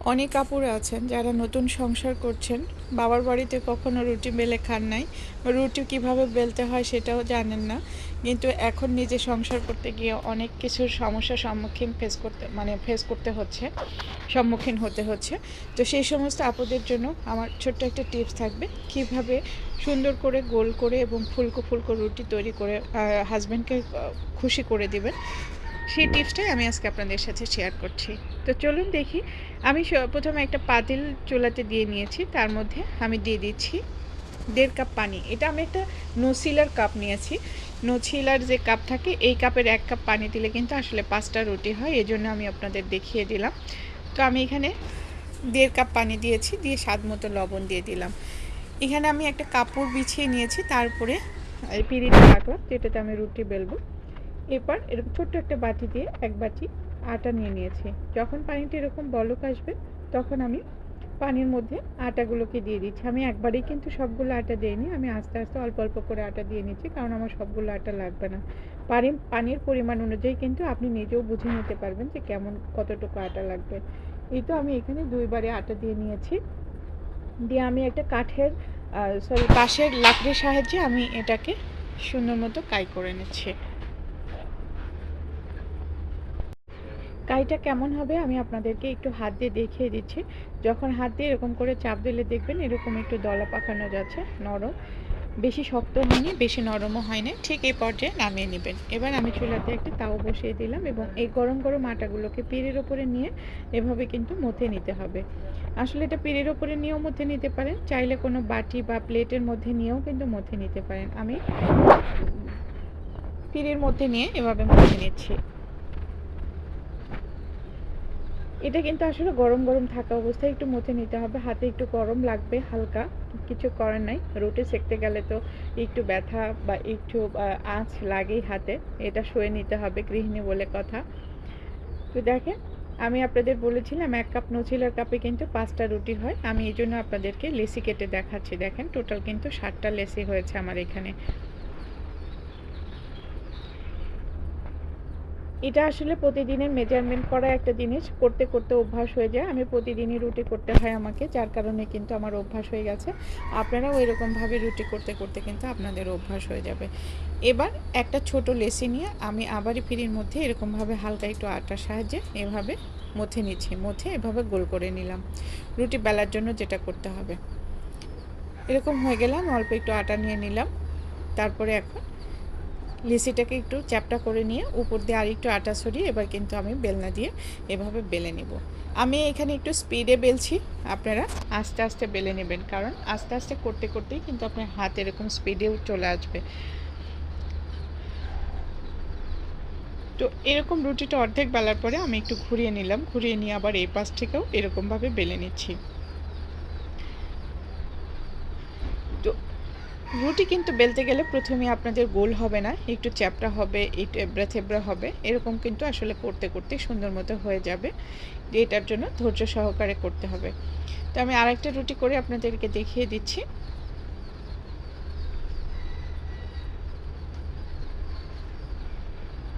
অনেক কাপড় আছেন, যারা নতুন সংসার করছেন। বাবার বাড়িতে কখনো রুটি বেলে খান নাই। রুটি কীভাবে বেলতে হয় সেটাও জানেন না। কিন্তু এখন নিজে সংসার করতে গিয়ে অনেক কিছুর সমস্যার সম্মুখীন ফেস করতে মানে ফেস করতে হচ্ছে, সম্মুখীন হতে হচ্ছে। তো সেই সমস্ত আপুদের জন্য আমার ছোট্ট একটা টিপস থাকবে, কীভাবে সুন্দর করে গোল করে এবং ফুলকো ফুলকো রুটি তৈরি করে হাজব্যান্ডকে খুশি করে দিবেন। সেই টিপসটাই আমি আজকে আপনাদের সাথে শেয়ার করছি। তো চলুন দেখি আমি প্রথমে একটা পাতিল চুলাতে দিয়ে নিয়েছি, তার মধ্যে আমি দিয়ে দিচ্ছি দেড় কাপ পানি। এটা আমি একটা নসিলার কাপ নিয়েছি। নছিলার যে কাপ থাকে, এই কাপের এক কাপ পানি দিলে কিন্তু আসলে পাঁচটা রুটি হয় এই জন্য আমি আপনাদের দেখিয়ে দিলাম। তো আমি এখানে দেড় কাপ পানি দিয়েছি, দিয়ে স্বাদ মতো লবণ দিয়ে দিলাম। এখানে আমি একটা কাপড় বিছিয়ে নিয়েছি, তারপরে এই পিঁড়িটা রাখলাম, যেটাতে আমি রুটি বেলবো। এরপর এরকম ছোট্ট একটা বাটি দিয়ে এক বাটি আটা নিয়ে নিয়েছি। যখন পানিটা এরকম বলক আসবে, তখন আমি পানির মধ্যে আটাগুলোকে দিয়ে দিচ্ছি। আমি একবারেই কিন্তু সবগুলো আটা দিইনি, আমি আস্তে আস্তে অল্প অল্প করে আটা দিয়ে নিচ্ছি, কারণ আমার সবগুলো আটা লাগবে না। পানি, পানির পরিমাণ অনুযায়ী কিন্তু আপনি নিজেও বুঝে নিতে পারবেন যে কেমন কতটুকু আটা লাগবে। এই তো আমি এখানে দুইবারে আটা দিয়ে নিয়েছি। দিয়ে আমি একটা কাঠের সরি বাঁশের লাকড়ির সাহায্যে আমি এটাকে সুন্দর মতো কাই করে নিচ্ছি। কাইটা কেমন হবে আমি আপনাদেরকে একটু হাত দিয়ে দেখিয়ে দিচ্ছি। যখন হাত দিয়ে এরকম করে চাপ দিলে দেখবেন এরকম একটু দলা পাকানো যাচ্ছে, নরম। বেশি শক্ত হয়নি, বেশি নরমও হয়নি। ঠিক এই পর্যায়ে নামিয়ে নেবেন। এবার আমি চুলাতে একটা তাও বসিয়ে দিলাম এবং এই গরম গরম আটাগুলোকে পিড়ের ওপরে নিয়ে এভাবে কিন্তু মথে নিতে হবে। আসলে এটা পিড়ের ওপরে নিয়েও মথে নিতে পারেন, চাইলে কোনো বাটি বা প্লেটের মধ্যে নিয়েও কিন্তু মথে নিতে পারেন। আমি পিড়ের মধ্যে নিয়ে এভাবে মথে নিচ্ছি। এটা কিন্তু আসলে গরম গরম থাকা অবস্থায় একটু মথে নিতে হবে। হাতে একটু গরম লাগবে হালকা, কিছু করার নাই। রুটি সেকতে গেলে তো একটু ব্যথা বা একটু আঁচ লাগেই হাতে। এটা সয়ে নিতে হবে গৃহিণী বলে কথা। তো দেখেন, আমি আপনাদের বলেছিলাম এক কাপ নচিলার কাপে কিন্তু পাঁচটা রুটি হয়। আমি এই জন্য আপনাদেরকে লেসি কেটে দেখাচ্ছি। দেখেন, টোটাল কিন্তু ষাটটা লেসি হয়েছে আমার এখানে। এটা আসলে প্রতিদিনের মেজারমেন্ট করা একটা জিনিস। করতে করতে অভ্যাস হয়ে যায়। আমি প্রতিদিনই রুটি করতে হয় আমাকে, যার কারণে কিন্তু আমার অভ্যাস হয়ে গেছে। আপনারাও এরকমভাবে রুটি করতে করতে কিন্তু আপনাদের অভ্যাস হয়ে যাবে। এবার একটা ছোট লেসি নিয়ে আমি আবারই পিঁড়ির মধ্যে এরকমভাবে হালকা একটু আটার সাহায্যে এভাবে মথে নিচ্ছি। মথে এভাবে গোল করে নিলাম। রুটি বেলার জন্য যেটা করতে হবে। এরকম হয়ে গেলাম। অল্প একটু আটা নিয়ে নিলাম। তারপরে এখন লিসিটাকে একটু চ্যাপটা করে নিয়ে উপর দিয়ে আর একটু আটা ছড়িয়ে এবার কিন্তু আমি বেলনা দিয়ে এভাবে বেলে নেব। আমি এখানে একটু স্পিডে বেলছি, আপনারা আস্তে আস্তে বেলে নেবেন, কারণ আস্তে আস্তে করতে করতেই কিন্তু আপনার হাত এরকম স্পিডেও চলে আসবে। তো এরকম রুটিটা অর্ধেক বেলার পরে আমি একটু ঘুরিয়ে নিলাম, ঘুরিয়ে নিয়ে আবার এই পাশ থেকেও এরকমভাবে বেলে নিচ্ছি তো রুটি কিন্তু বেলতে গেলে প্রথমে আপনাদের গোল হবে না, একটু চ্যাপটা হবে, একটু এবড়া থেবড়া হবে, এরকম কিন্তু আসলে করতে করতে সুন্দর মতো হয়ে যাবে। এটার জন্য ধৈর্য সহকারে করতে হবে। তো আমি আরেকটা রুটি করে আপনাদেরকে দেখিয়ে দিচ্ছি।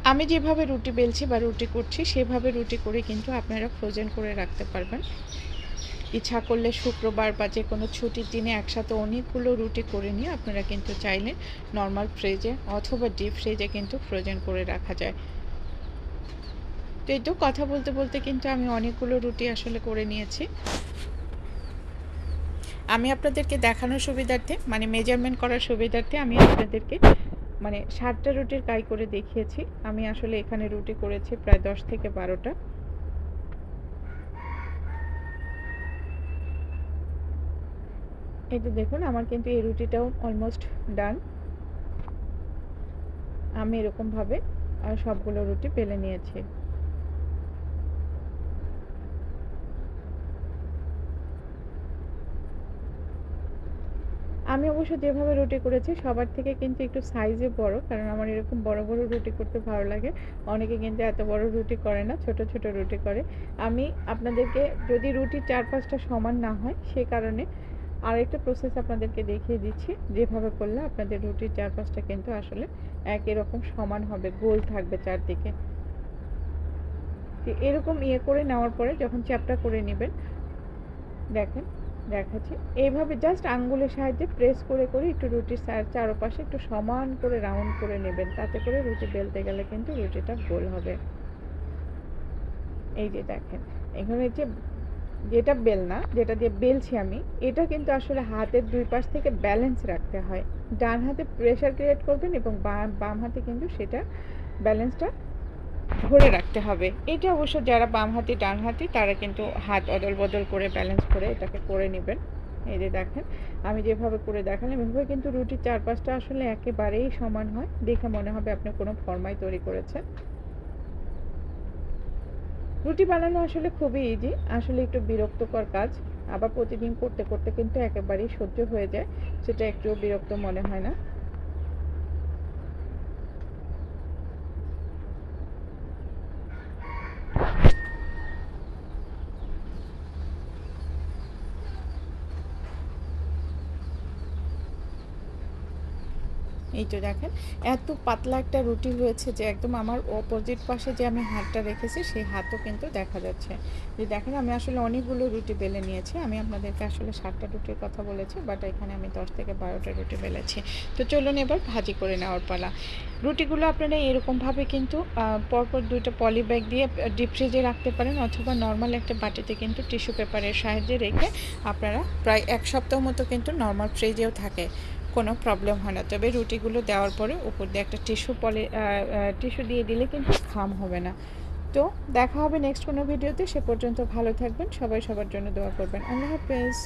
আমি যেভাবে রুটি বেলছি বা রুটি করছি, সেভাবে রুটি করে কিন্তু আপনারা ফ্রোজেন করে রাখতে পারবেন। ইচ্ছা করলে শুক্রবার বা যে কোনো ছুটির দিনে একসাথে অনেকগুলো রুটি করে নিয়ে আপনারা কিন্তু চাইলে নর্মাল ফ্রিজে অথবা ডিপ ফ্রিজে কিন্তু ফ্রোজেন করে রাখা যায়। তো এই তো কথা বলতে বলতে কিন্তু আমি অনেকগুলো রুটি আসলে করে নিয়েছি। আমি আপনাদেরকে দেখানোর সুবিধার্থে মানে মেজারমেন্ট করার সুবিধার্থে আমি আপনাদেরকে মানে সাতটা রুটির কাই করে দেখিয়েছি। আমি আসলে এখানে রুটি করেছি প্রায় দশ থেকে বারোটা। এই তো দেখুন, আমার কিন্তু এই রুটিটাও অলমোস্ট ডান আমি এরকমভাবে সবগুলো রুটি পেলে নিয়েছি। আমি অবশ্য যেভাবে রুটি করেছি, সবার থেকে কিন্তু একটু সাইজে বড়, কারণ আমার এরকম বড় বড় রুটি করতে ভালো লাগে। অনেকে কিন্তু এত বড় রুটি করে না, ছোট ছোট রুটি করে। আমি আপনাদেরকে যদি রুটি চার পাঁচটা সমান না হয়, সে কারণে আরেকটা প্রসেস আপনাদেরকে দেখিয়ে দিচ্ছি। যেভাবে করলে আপনাদের রুটির চারপাশটা কিন্তু আসলে একই রকম সমান হবে, গোল থাকবে চারদিকে। এরকম ইয়ে করে নেওয়ার পরে যখন চ্যাপটা করে নেবেন, দেখেন, দেখাচ্ছি। এইভাবে জাস্ট আঙ্গুলের সাহায্যে প্রেস করে করে একটু রুটির চারপাশে একটু সমান করে রাউন্ড করে নেবেন। তাতে করে রুটি বেলতে গেলে কিন্তু রুটিটা গোল হবে। এই যে দেখেন, এখানে যে যেটা বেলনা যেটা দিয়ে বেলছি আমি, এটা কিন্তু আসলে হাতের দুই পাশ থেকে ব্যালেন্স রাখতে হয়। ডান হাতে প্রেশার ক্রিয়েট করবেন এবং বাম হাতে কিন্তু সেটা ব্যালেন্সটা ধরে রাখতে হবে। এটা অবশ্য যারা বাম হাতি, ডান হাতি, তারা কিন্তু হাত অদল বদল করে ব্যালেন্স করে এটাকে করে নেবেন। এই যে দেখেন, আমি যেভাবে করে দেখালাম, এভাবে কিন্তু রুটির চারপাশটা আসলে একেবারেই সমান হয়। দেখে মনে হবে আপনি কোনো ফর্মাই তৈরি করেছেন। রুটি বানানো আসলে খুবই ইজি আসলে একটু বিরক্তকর কাজ। আবার প্রতিদিন করতে করতে কিন্তু একেবারেই সহ্য হয়ে যায়। সেটা একটু বিরক্ত মনে হয় না। এই তো দেখেন, এত পাতলা একটা রুটি হয়েছে যে একদম আমার অপোজিট পাশে যে আমি হাতটা রেখেছি, সেই হাতও কিন্তু দেখা যাচ্ছে। যে দেখেন, আমি আসলে অনেকগুলো রুটি বেলে নিয়েছি। আমি আপনাদেরকে আসলে সাতটা রুটির কথা বলেছি বাট এখানে আমি দশ থেকে বারোটা রুটি বেলেছি। তো চলুন এবার ভাজি করে নেওয়ার পালা। রুটিগুলো আপনারা এরকমভাবে কিন্তু পরপর দুইটা পলি ব্যাগ দিয়ে ডিপ ফ্রিজে রাখতে পারেন, অথবা নর্মাল একটা বাটিতে কিন্তু টিস্যু পেপারের সাহায্যে রেখে আপনারা প্রায় এক সপ্তাহ মতো কিন্তু নর্মাল ফ্রিজেও থাকে। কোনো প্রবলেম হয় না। তবে রুটিগুলো দেওয়ার পরে উপর দিয়ে একটা টিস্যু পলি টিস্যু দিয়ে দিলে কিন্তু খাম হবে না। তো দেখা হবে নেক্সট কোনো ভিডিওতে। সে পর্যন্ত ভালো থাকবেন। সবাই সবার জন্য দোয়া করবেন। আল্লাহ হাফেজ।